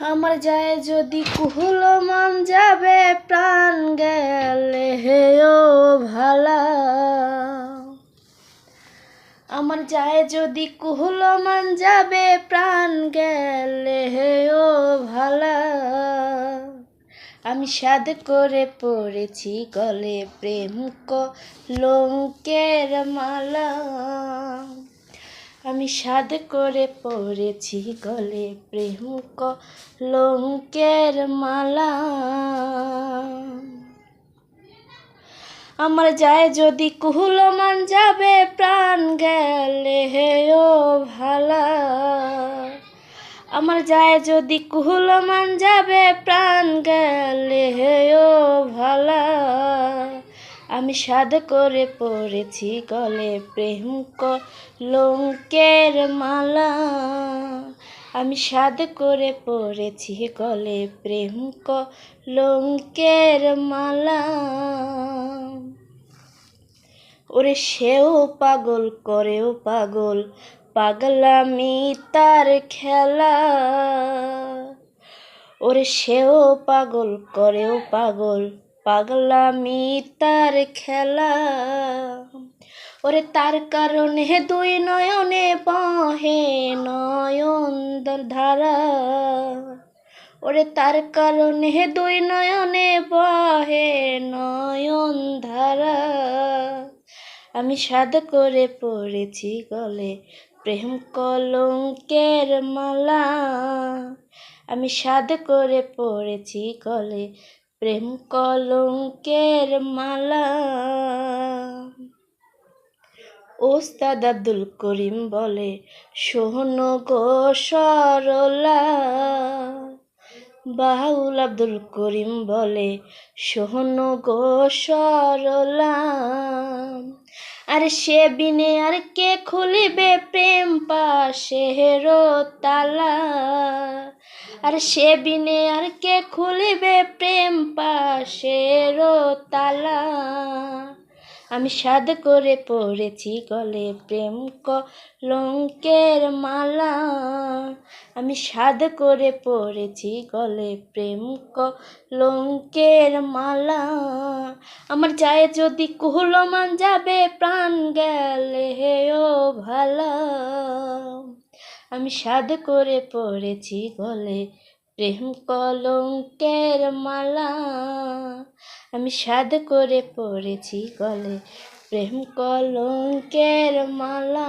আমার যায় যদি কুহুল মন যাবে, প্রাণ গেলে ও ভালা। আমার যায় যদি কুহুল মন যাবে, প্রাণ গেলে ও ভালা। আমি সাদ করে পড়েছি গলে প্রেম লঙ্কের মালা। আমি সাদ করে পড়েছি গলে প্রেম ক লঙ্কের মালা। আমার যায় যদি কুহুলমান যাবে, প্রাণ গেলে হে ও ভালা। আমার যায় যদি কুহুলমান যাবে, প্রাণ গেলে হে আমি সাদ করে পড়েছি গলে প্রেম লঙ্কের মালা। আমি সাদ করে পড়েছি গলে প্রেম লঙ্কের মালা। ওরে সেও পাগল, করেও পাগল, পাগলামি তার খেলা। ওরে সেও পাগল, করেও পাগল পাগলামি তার খেলা। ওরে তার কারণে দুই নয়নে বহে নয়ন ধারা। ওরে তার কারণে দুই নয়নে বহে নয়ন ধারা। আমি সাদ করে পড়েছি গলে প্রেম কলঙ্কের মালা। আমি সাদ করে পড়েছি গলে প্রেম কলঙ্কের মালা। ওস্তাদ আব্দুল করিম বলে সোহন গো সরলা। বাউল আব্দুল করিম বলে সোহন গো সরলা। আর সে বিনে আর কে খুলিবে প্রেম পাশে তালা। আর সে বিনে আর কে খুলিবে প্রেম পাশের তালা? আমি সাদ করে পড়েছি গলে প্রেম কলঙ্কের মালা। আমি সাদ করে পড়েছি গলে প্রেম কলঙ্কের মালা। আমার যায় যদি কুহলমান যাবে, প্রাণ গেলে হে ও ভালা। আমি সাধ করে পড়েছি গলে প্রেম কলঙ্কের মালা। আমি সাধ করে পড়েছি গলে প্রেম কলঙ্কের মালা।